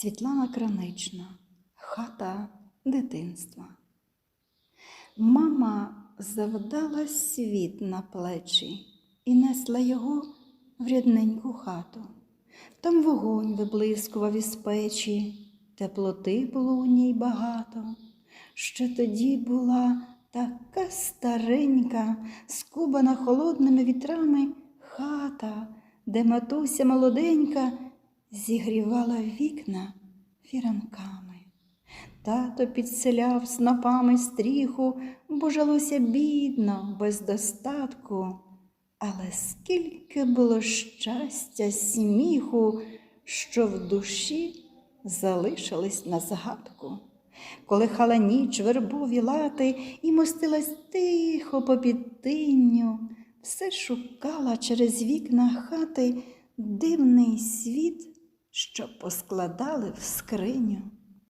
Світлана Кранична, хата дитинства. Мама завдала світ на плечі і несла його в рідненьку хату. Там вогонь виблискував із печі, теплоти було у ній багато. Ще тоді була така старенька, скубана холодними вітрами хата, де матуся молоденька зігрівала вікна фіранками. Тато підселяв снопами стріху, бо жилося бідно, без достатку. Але скільки було щастя, сміху, що в душі залишились на згадку. Коли хала ніч вербові лати і мостилась тихо по підтинню, все шукала через вікна хати дивний світ, що поскладали в скриню.